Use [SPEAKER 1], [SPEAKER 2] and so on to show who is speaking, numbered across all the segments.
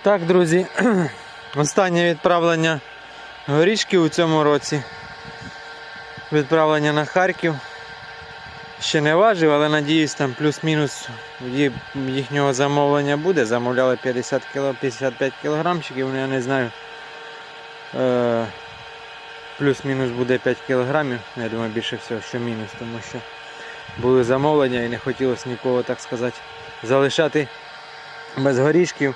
[SPEAKER 1] Так, друзі, останнє відправлення горішки у цьому році. Відправлення на Харків. Ще не важив, але надіюсь, там плюс-мінус їхнього замовлення буде. Замовляли 50 кіло, 55 кілограмчиків, ну я не знаю. Е, плюс-мінус буде 5 кілограмів. Я думаю, більше всього, що мінус, тому що були замовлення і не хотілося нікого, так сказати, залишати без горішків.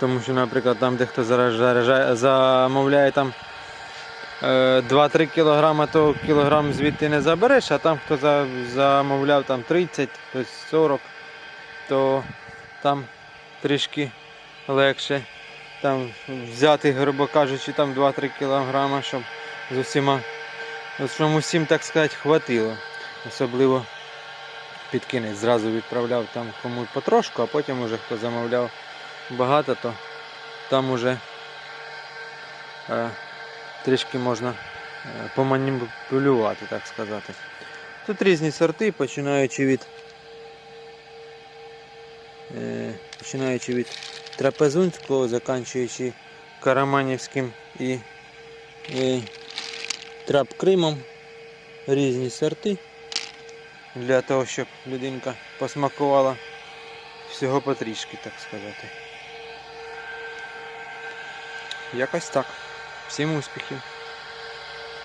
[SPEAKER 1] Тому що, наприклад, там зараз заражає- замовляє там е, 2-3 кілограма, то кілограм звідти не забереш, а там хто замовляв там 30, хтось 40, то там трішки легше там взяти, грубо кажучи, там 2-3 кілограма, щоб з усіма, щоб усім, так сказати, хватило. Особливо під кінець зразу відправляв там кому потрошку, а потім уже хто замовляв багато, то там уже е, трішки можна е, поманіпулювати, так сказати. Тут різні сорти, починаючи від е, починаючи від трапезунського, заканчуючи караманівським і, і трап-кримом. Різні сорти для того, щоб людинка посмакувала всього потрішки, так сказати. Якось так. Всім успіхів!